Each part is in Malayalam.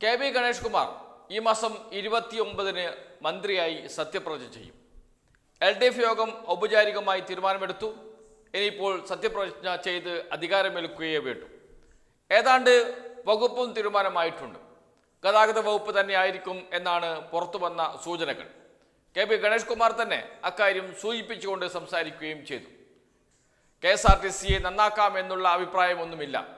കെ വി ഗണേഷ് കുമാർ ഈ മാസം ഇരുപത്തിയൊമ്പതിന് മന്ത്രിയായി സത്യപ്രതിജ്ഞ ചെയ്യും. എൽ ഡി എഫ് യോഗം ഔപചാരികമായി തീരുമാനമെടുത്തു. ഇനിയിപ്പോൾ സത്യപ്രതിജ്ഞ ചെയ്ത് അധികാരമേൽക്കുകയേ വേണ്ടു. ഏതാണ്ട് വകുപ്പും തീരുമാനമായിട്ടുണ്ട്. ഗതാഗത വകുപ്പ് തന്നെയായിരിക്കും എന്നാണ് പുറത്തു വന്ന സൂചനകൾ. കെ പി ഗണേഷ് കുമാർ തന്നെ അക്കാര്യം സൂചിപ്പിച്ചുകൊണ്ട് സംസാരിക്കുകയും ചെയ്തു. കെ എസ് ആർ ടി സിയെ നന്നാക്കാമെന്നുള്ള അഭിപ്രായമൊന്നുമില്ല.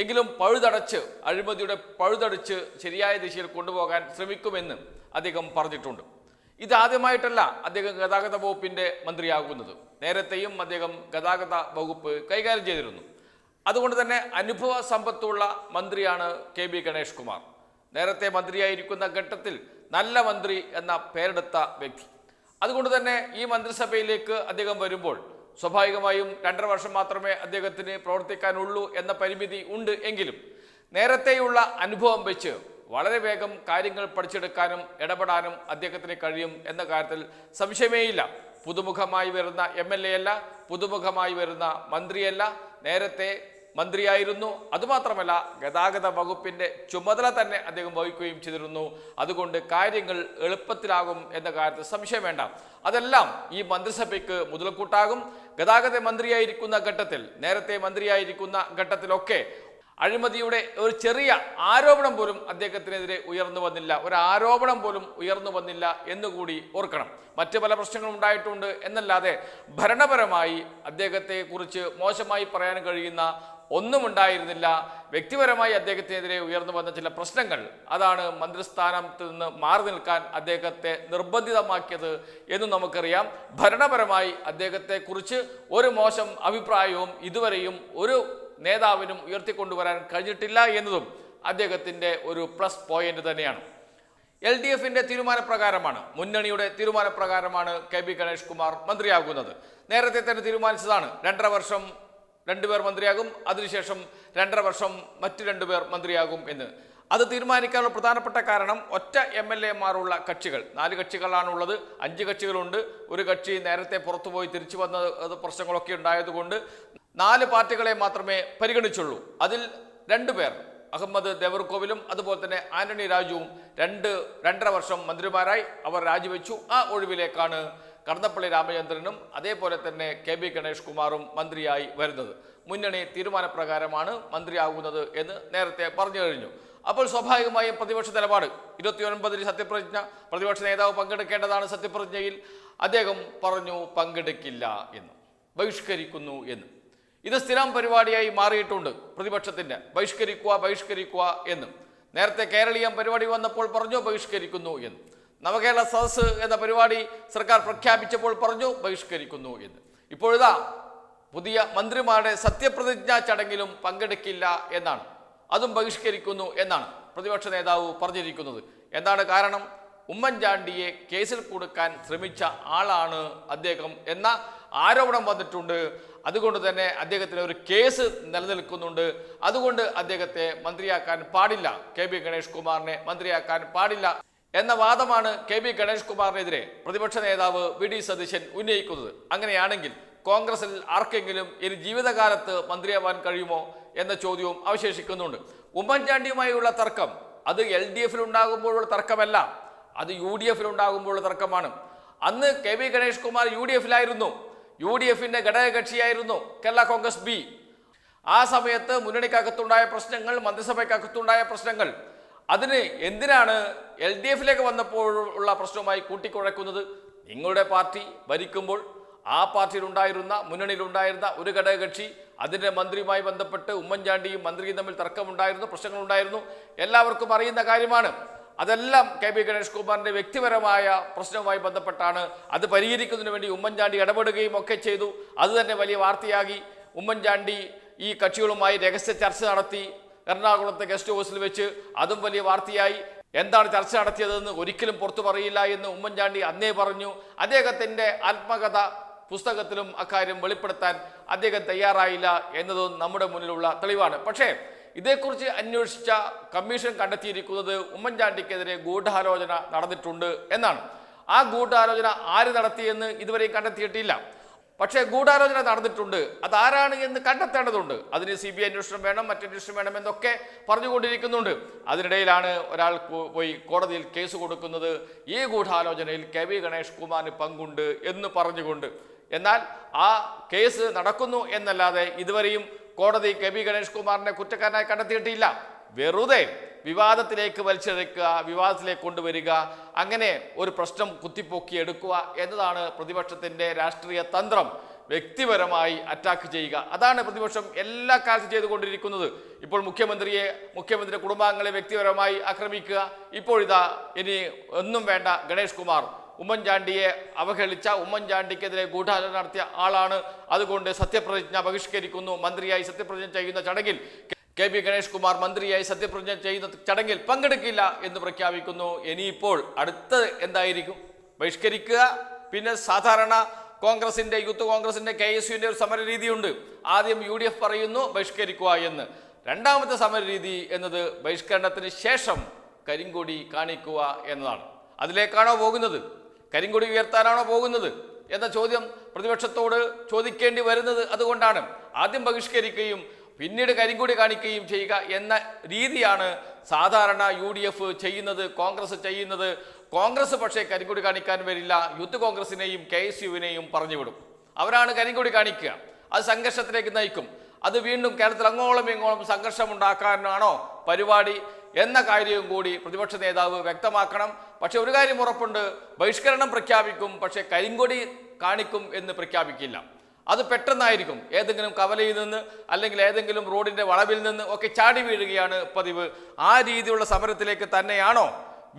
എങ്കിലും പഴുതടച്ച് അഴിമതിയുടെ പഴുതടച്ച് ശരിയായ ദിശയിൽ കൊണ്ടുപോകാൻ ശ്രമിക്കുമെന്ന് അദ്ദേഹം പറഞ്ഞിട്ടുണ്ട്. ഇതാദ്യമായിട്ടല്ല അദ്ദേഹം ഗതാഗത വകുപ്പിന്റെ മന്ത്രിയാകുന്നത്. നേരത്തെയും അദ്ദേഹം ഗതാഗത വകുപ്പ് കൈകാര്യം ചെയ്തിരുന്നു. അതുകൊണ്ട് തന്നെ അനുഭവ സമ്പത്തുള്ള മന്ത്രിയാണ് കെ ബി ഗണേഷ് കുമാർ. നേരത്തെ മന്ത്രിയായിരിക്കുന്ന ഘട്ടത്തിൽ നല്ല മന്ത്രി എന്ന പേരെടുത്ത വ്യക്തി. അതുകൊണ്ട് തന്നെ ഈ മന്ത്രിസഭയിലേക്ക് അദ്ദേഹം വരുമ്പോൾ സ്വാഭാവികമായും രണ്ടര വർഷം മാത്രമേ അദ്ദേഹത്തിന് പ്രവർത്തിക്കാനുള്ളൂ എന്ന പരിമിതി ഉണ്ട് എങ്കിലും നേരത്തെയുള്ള അനുഭവം വെച്ച് വളരെ വേഗം കാര്യങ്ങൾ പഠിച്ചെടുക്കാനും ഇടപെടാനും അദ്ദേഹത്തിന് കഴിയും എന്ന കാര്യത്തിൽ സംശയമേയില്ല. പുതുമുഖമായി വരുന്ന എം എൽ എ അല്ല പുതുമുഖമായി വരുന്ന മന്ത്രിയല്ല നേരത്തെ മന്ത്രിയായിരുന്നു. അതുമാത്രമല്ല ഗതാഗത വകുപ്പിന്റെ ചുമതല തന്നെ അദ്ദേഹം വഹിക്കുകയും ചെയ്തിരുന്നു. അതുകൊണ്ട് കാര്യങ്ങൾ എളുപ്പത്തിലാകും എന്ന കാര്യത്തിൽ സംശയം വേണ്ട. അതെല്ലാം ഈ മന്ത്രിസഭയ്ക്ക് മുതൽക്കൂട്ടാകും. ഗതാഗത മന്ത്രിയായിരിക്കുന്ന ഘട്ടത്തിൽ നേരത്തെ മന്ത്രിയായിരിക്കുന്ന ഘട്ടത്തിലൊക്കെ അഴിമതിയുടെ ഒരു ചെറിയ ആരോപണം പോലും അദ്ദേഹത്തിനെതിരെ ഉയർന്നു വന്നില്ല. ഒരു ആരോപണം പോലും ഉയർന്നു വന്നില്ല എന്നുകൂടി ഓർക്കണം. മറ്റ് പല പ്രശ്നങ്ങളും ഉണ്ടായിട്ടുണ്ട്. എന്നല്ലാതെ ഭരണപരമായി അദ്ദേഹത്തെ കുറിച്ച് മോശമായി പറയാൻ കഴിയുന്ന ഒന്നും ഉണ്ടായിരുന്നില്ല. വ്യക്തിപരമായി അദ്ദേഹത്തിനെതിരെ ഉയർന്നു വന്ന ചില പ്രശ്നങ്ങൾ. അതാണ് മന്ത്രിസ്ഥാനത്ത് നിന്ന് മാറി നിൽക്കാൻ അദ്ദേഹത്തെ നിർബന്ധിതമാക്കിയത് എന്ന് നമുക്കറിയാം. ഭരണപരമായി അദ്ദേഹത്തെക്കുറിച്ച് ഒരു മോശം അഭിപ്രായവും ഇതുവരെയും ഒരു നേതാവിനും ഉയർത്തിക്കൊണ്ടുവരാൻ കഴിഞ്ഞിട്ടില്ല എന്നതും അദ്ദേഹത്തിന്റെ ഒരു പ്ലസ് പോയിന്റ് തന്നെയാണ്. എൽ ഡി എഫിന്റെ തീരുമാനപ്രകാരമാണ് മുന്നണിയുടെ തീരുമാനപ്രകാരമാണ് കെ ബി ഗണേഷ് കുമാർ മന്ത്രിയാകുന്നത്. നേരത്തെ തന്നെ തീരുമാനിച്ചതാണ്. രണ്ടര വർഷം രണ്ടുപേർ മന്ത്രിയാകും അതിനുശേഷം രണ്ടര വർഷം മറ്റു രണ്ടുപേർ മന്ത്രിയാകും എന്ന്. അത് തീരുമാനിക്കാനുള്ള പ്രധാനപ്പെട്ട കാരണം ഒറ്റ എം എൽ എമാരുള്ള കക്ഷികൾ. നാല് കക്ഷികളാണുള്ളത് അഞ്ച് കക്ഷികളുണ്ട്. ഒരു കക്ഷി നേരത്തെ പുറത്തുപോയി തിരിച്ചു വന്ന പ്രശ്നങ്ങളൊക്കെ ഉണ്ടായതുകൊണ്ട് നാല് പാർട്ടികളെ മാത്രമേ പരിഗണിച്ചുള്ളൂ. അതിൽ രണ്ടുപേർ അഹമ്മദ് ദേവർകോവിലും അതുപോലെ തന്നെ ആന്റണി രാജുവും രണ്ട് രണ്ടര വർഷം മന്ത്രിമാരായി അവർ രാജിവെച്ചു. ആ ഒഴിവിലേക്കാണ് കടന്നപ്പള്ളി രാമചന്ദ്രനും അതേപോലെ തന്നെ കെ ബി ഗണേഷ് കുമാറും മന്ത്രിയായി വരുന്നത്. മുന്നണി തീരുമാനപ്രകാരമാണ് മന്ത്രിയാകുന്നത് എന്ന് നേരത്തെ പറഞ്ഞു കഴിഞ്ഞു. അപ്പോൾ സ്വാഭാവികമായും പ്രതിപക്ഷ നിലപാട്. ഇരുപത്തിയൊൻപതിന് സത്യപ്രതിജ്ഞ. പ്രതിപക്ഷ നേതാവ് പങ്കെടുക്കേണ്ടതാണ് സത്യപ്രതിജ്ഞയിൽ. അദ്ദേഹം പറഞ്ഞു പങ്കെടുക്കില്ല എന്ന്. ബഹിഷ്കരിക്കുന്നു എന്ന്. ഇത് സ്ഥിരം പരിപാടിയായി മാറിയിട്ടുണ്ട് പ്രതിപക്ഷത്തിന്റെ ബഹിഷ്കരിക്കുക ബഹിഷ്കരിക്കുക എന്ന്. നേരത്തെ കേരളീയം പരിപാടി വന്നപ്പോൾ പറഞ്ഞു ബഹിഷ്കരിക്കുന്നു എന്ന്. നവകേരള സദസ് എന്ന പരിപാടി സർക്കാർ പ്രഖ്യാപിച്ചപ്പോൾ പറഞ്ഞു ബഹിഷ്കരിക്കുന്നു എന്ന്. ഇപ്പോഴിതാ പുതിയ മന്ത്രിമാരുടെ സത്യപ്രതിജ്ഞാ ചടങ്ങിലും പങ്കെടുക്കില്ല എന്നാണ്. അതും ബഹിഷ്കരിക്കുന്നു എന്നാണ് പ്രതിപക്ഷ നേതാവ് പറഞ്ഞിരിക്കുന്നത്. എന്താണ് കാരണം? ഉമ്മൻചാണ്ടിയെ കേസിൽ കൊടുക്കാൻ ശ്രമിച്ച ആളാണ് അദ്ദേഹം എന്ന ആരോപണം വന്നിട്ടുണ്ട്. അതുകൊണ്ട് തന്നെ അദ്ദേഹത്തിന് ഒരു കേസ് നിലനിൽക്കുന്നുണ്ട്. അതുകൊണ്ട് അദ്ദേഹത്തെ മന്ത്രിയാക്കാൻ പാടില്ല. കെ ബി ഗണേഷ് കുമാറിനെ മന്ത്രിയാക്കാൻ പാടില്ല. എന്ന വാദമാണ് കെ ബി ഗണേഷ് കുമാറിനെതിരെ പ്രതിപക്ഷ നേതാവ് വി ഡി സതീശൻ ഉന്നയിക്കുന്നത്. അങ്ങനെയാണെങ്കിൽ കോൺഗ്രസിൽ ആർക്കെങ്കിലും ഇനി ജീവിതകാലത്ത് മന്ത്രിയാവാൻ കഴിയുമോ എന്ന ചോദ്യവും അവശേഷിക്കുന്നുണ്ട്. ഉമ്മൻചാണ്ടിയുമായുള്ള തർക്കം അത് എൽ ഡി എഫിൽ ഉണ്ടാകുമ്പോഴുള്ള തർക്കമല്ല അത് യു ഡി എഫിൽ ഉണ്ടാകുമ്പോഴുള്ള തർക്കമാണ്. അന്ന് K V Ganesh Kumar U D എഫിലായിരുന്നു. U D എഫിന്റെ ഘടകകക്ഷിയായിരുന്നു കേരള കോൺഗ്രസ് ബി. ആ സമയത്ത് മുന്നണിക്കകത്തുണ്ടായ പ്രശ്നങ്ങൾ മന്ത്രിസഭയ്ക്കകത്തുണ്ടായ പ്രശ്നങ്ങൾ അതിന് എന്തിനാണ് എൽ ഡി എഫിലേക്ക് വന്നപ്പോഴുള്ള പ്രശ്നവുമായി കൂട്ടിക്കുഴക്കുന്നത്? നിങ്ങളുടെ പാർട്ടി ഭരിക്കുമ്പോൾ ആ പാർട്ടിയിലുണ്ടായിരുന്ന മുന്നണിയിലുണ്ടായിരുന്ന ഒരു ഘടകകക്ഷി അതിന്റെ മന്ത്രിയുമായി ബന്ധപ്പെട്ട് ഉമ്മൻചാണ്ടിയും മന്ത്രിയും തമ്മിൽ തർക്കമുണ്ടായിരുന്നു പ്രശ്നങ്ങളുണ്ടായിരുന്നു. എല്ലാവർക്കും അറിയുന്ന കാര്യമാണ്. അതെല്ലാം കെ പി ഗണേഷ് കുമാറിന്റെ വ്യക്തിപരമായ പ്രശ്നവുമായി ബന്ധപ്പെട്ടാണ്. അത് പരിഹരിക്കുന്നതിന് വേണ്ടി ഉമ്മൻചാണ്ടി ഇടപെടുകയും ഒക്കെ ചെയ്തു. അതുതന്നെ വലിയ വാർത്തയാകി ഉമ്മൻചാണ്ടി ഈ കക്ഷികളുമായി രഹസ്യ ചർച്ച നടത്തി. എറണാകുളത്തെ ഗസ്റ്റ് ഹൗസിൽ വെച്ച് അതും വലിയ വാർത്തയായി. എന്താണ് ചർച്ച നടത്തിയതെന്ന് ഒരിക്കലും പുറത്തു പറയില്ല എന്ന് ഉമ്മൻചാണ്ടി അന്നേ പറഞ്ഞു. അദ്ദേഹത്തിന്റെ ആത്മകഥ പുസ്തകത്തിലും അക്കാര്യം വെളിപ്പെടുത്താൻ അദ്ദേഹം തയ്യാറായില്ല എന്നതും നമ്മുടെ മുന്നിലുള്ള തെളിവാണ്. പക്ഷേ ഇതേക്കുറിച്ച് അന്വേഷിച്ച കമ്മീഷൻ കണ്ടെത്തിയിരിക്കുന്നത് ഉമ്മൻചാണ്ടിക്കെതിരെ ഗൂഢാലോചന നടന്നിട്ടുണ്ട് എന്നാണ്. ആ ഗൂഢാലോചന ആര് നടത്തിയെന്ന് ഇതുവരെയും കണ്ടെത്തിയിട്ടില്ല. പക്ഷേ ഗൂഢാലോചന നടന്നിട്ടുണ്ട്. അതാരാണ് എന്ന് കണ്ടെത്തേണ്ടതുണ്ട്. അതിന് സി ബി ഐ അന്വേഷണം വേണം മറ്റന്വേഷണം വേണം എന്നൊക്കെ പറഞ്ഞുകൊണ്ടിരിക്കുന്നുണ്ട്. അതിനിടയിലാണ് ഒരാൾ പോയി കോടതിയിൽ കേസ് കൊടുക്കുന്നത്. ഈ ഗൂഢാലോചനയിൽ കെ വി ഗണേഷ് കുമാറിന് പങ്കുണ്ട് എന്ന് പറഞ്ഞുകൊണ്ട്. എന്നാൽ ആ കേസ് നടക്കുന്നു എന്നല്ലാതെ ഇതുവരെയും കോടതി കെ വി ഗണേഷ് കുമാറിനെ കുറ്റക്കാരനായി കണ്ടെത്തിയിട്ടില്ല. വെറുതെ വിവാദത്തിലേക്ക് വലിച്ചെടുക്കുക വിവാദത്തിലേക്ക് കൊണ്ടുവരിക അങ്ങനെ ഒരു പ്രശ്നം കുത്തിപ്പൊക്കി എടുക്കുക എന്നതാണ് പ്രതിപക്ഷത്തിന്റെ രാഷ്ട്രീയ തന്ത്രം. വ്യക്തിപരമായി അറ്റാക്ക് ചെയ്യുക. അതാണ് പ്രതിപക്ഷം എല്ലാ കാലത്തും ചെയ്തുകൊണ്ടിരിക്കുന്നത്. ഇപ്പോൾ മുഖ്യമന്ത്രിയെ മുഖ്യമന്ത്രിയുടെ കുടുംബാംഗങ്ങളെ വ്യക്തിപരമായി ആക്രമിക്കുക. ഇപ്പോൾ ഇതാ ഇനി ഒന്നും വേണ്ട ഗണേഷ് കുമാർ. ഉമ്മൻചാണ്ടിയെ അവഹേളിച്ച ഉമ്മൻചാണ്ടിക്കെതിരെ ഗൂഢാലോചന നടത്തിയ ആളാണ്. അതുകൊണ്ട് സത്യപ്രതിജ്ഞ ബഹിഷ്കരിക്കുന്നു. മന്ത്രിയായി സത്യപ്രതിജ്ഞ ചെയ്യുന്ന ചടങ്ങിൽ കെ പി ഗണേഷ് കുമാർ മന്ത്രിയായി സത്യപ്രതിജ്ഞ ചെയ്യുന്ന ചടങ്ങിൽ പങ്കെടുക്കില്ല എന്ന് പ്രഖ്യാപിക്കുന്നു. ഇനിയിപ്പോൾ അടുത്തത് എന്തായിരിക്കും? ബഹിഷ്കരിക്കുക. പിന്നെ സാധാരണ കോൺഗ്രസിന്റെ യൂത്ത് കോൺഗ്രസിന്റെ കെ എസ് യുവിന്റെ ഒരു സമര രീതിയുണ്ട് ആദ്യം യു ഡി എഫ് പറയുന്നു ബഹിഷ്കരിക്കുക എന്ന്. രണ്ടാമത്തെ സമര രീതി എന്നത് ബഹിഷ്കരണത്തിന് ശേഷം കരിങ്കൊടി കാണിക്കുക എന്നതാണ്. അതിലേക്കാണോ പോകുന്നത്? കരിങ്കൊടി ഉയർത്താനാണോ പോകുന്നത്? എന്ന ചോദ്യം പ്രതിപക്ഷത്തോട് ചോദിക്കേണ്ടി വരുന്നത് അതുകൊണ്ടാണ്. ആദ്യം ബഹിഷ്കരിക്കുകയും പിന്നീട് കരിങ്കൂടി കാണിക്കുകയും ചെയ്യുക എന്ന രീതിയാണ് സാധാരണ യു ഡി എഫ് ചെയ്യുന്നത് കോൺഗ്രസ് ചെയ്യുന്നത്. കോൺഗ്രസ് പക്ഷേ കരിങ്കൂടി കാണിക്കാൻ വരില്ല. യൂത്ത് കോൺഗ്രസിനെയും കെ എസ് യുവിനെയും പറഞ്ഞുവിടും. അവരാണ് കരിങ്കൂടി കാണിക്കുക. അത് സംഘർഷത്തിലേക്ക് നയിക്കും. അത് വീണ്ടും കേരളത്തിൽ അങ്ങോളം ഇങ്ങോളം സംഘർഷമുണ്ടാക്കാനാണോ പരിപാടി എന്ന കാര്യവും കൂടി പ്രതിപക്ഷ നേതാവ് വ്യക്തമാക്കണം. പക്ഷെ ഒരു കാര്യം ഉറപ്പുണ്ട്. ബഹിഷ്കരണം പ്രഖ്യാപിക്കും. പക്ഷേ കരിങ്കൊടി കാണിക്കും എന്ന് പ്രഖ്യാപിക്കില്ല. അത് പെട്ടെന്നായിരിക്കും. ഏതെങ്കിലും കവലയിൽ നിന്ന് അല്ലെങ്കിൽ ഏതെങ്കിലും റോഡിന്റെ വളവിൽ നിന്ന് ഒക്കെ ചാടി വീഴുകയാണ് പതിവ്. ആ രീതിയിലുള്ള സമരത്തിലേക്ക് തന്നെയാണോ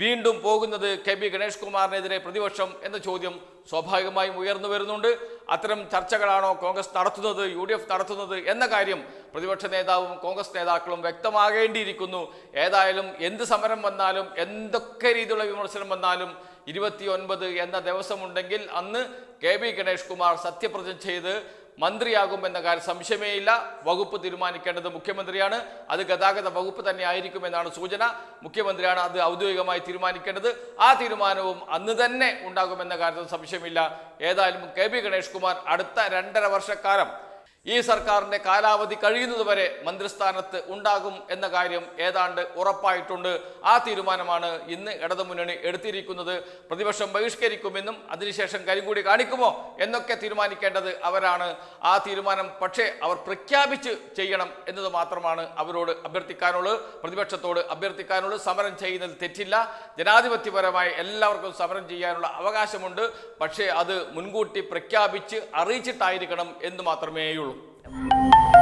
വീണ്ടും പോകുന്നത് കെ ബി ഗണേഷ് കുമാറിനെതിരെ പ്രതിപക്ഷം എന്ന ചോദ്യം സ്വാഭാവികമായും ഉയർന്നു വരുന്നുണ്ട്. അത്തരം ചർച്ചകളാണോ കോൺഗ്രസ് നടത്തുന്നത് യു ഡി എഫ് നടത്തുന്നത് എന്ന കാര്യം പ്രതിപക്ഷ നേതാവും കോൺഗ്രസ് നേതാക്കളും വ്യക്തമാകേണ്ടിയിരിക്കുന്നു. ഏതായാലും എന്ത് സമരം വന്നാലും എന്തൊക്കെ രീതിയിലുള്ള വിമർശനം വന്നാലും ഇരുപത്തിയൊൻപത് എന്ന ദിവസമുണ്ടെങ്കിൽ അന്ന് കെ ബി ഗണേഷ് കുമാർ സത്യപ്രതിജ്ഞ ചെയ്ത് മന്ത്രിയാകുമെന്ന കാര്യം സംശയമേയില്ല. വകുപ്പ് തീരുമാനിക്കേണ്ടത് മുഖ്യമന്ത്രിയാണ്. അത് ഗതാഗത വകുപ്പ് തന്നെ ആയിരിക്കുമെന്നാണ് സൂചന. മുഖ്യമന്ത്രിയാണ് അത് ഔദ്യോഗികമായി തീരുമാനിക്കേണ്ടത്. ആ തീരുമാനവും അന്ന് തന്നെ ഉണ്ടാകുമെന്ന കാര്യത്തിൽ സംശയമില്ല. ഏതായാലും കെ ബി ഗണേഷ് കുമാർ അടുത്ത രണ്ടര വർഷക്കാലം ഈ സർക്കാരിന്റെ കാലാവധി കഴിയുന്നതുവരെ മന്ത്രിസ്ഥാനത്ത് ഉണ്ടാകും എന്ന കാര്യം ഏതാണ്ട് ഉറപ്പായിട്ടുണ്ട്. ആ തീരുമാനമാണ് ഇന്ന് ഇടതുമുന്നണി എടുത്തിരിക്കുന്നത്. പ്രതിപക്ഷം ബഹിഷ്കരിക്കുമെന്നും അതിനുശേഷം കരികൂടി കാണിക്കുമോ എന്നൊക്കെ തീരുമാനിക്കേണ്ടത് അവരാണ്. ആ തീരുമാനം പക്ഷേ അവർ പ്രഖ്യാപിച്ച് ചെയ്യണം എന്നത് മാത്രമാണ് അവരോട് അഭ്യർത്ഥിക്കാനുള്ളത്. പ്രതിപക്ഷത്തോട് അഭ്യർത്ഥിക്കാനുള്ളത് സമരം ചെയ്യുന്നതിൽ തെറ്റില്ല. ജനാധിപത്യപരമായി എല്ലാവർക്കും സമരം ചെയ്യാനുള്ള അവകാശമുണ്ട്. പക്ഷേ അത് മുൻകൂട്ടി പ്രഖ്യാപിച്ച് അറിയിച്ചിട്ടായിരിക്കണം എന്ന് മാത്രമേയുള്ളൂ. வேண்டும்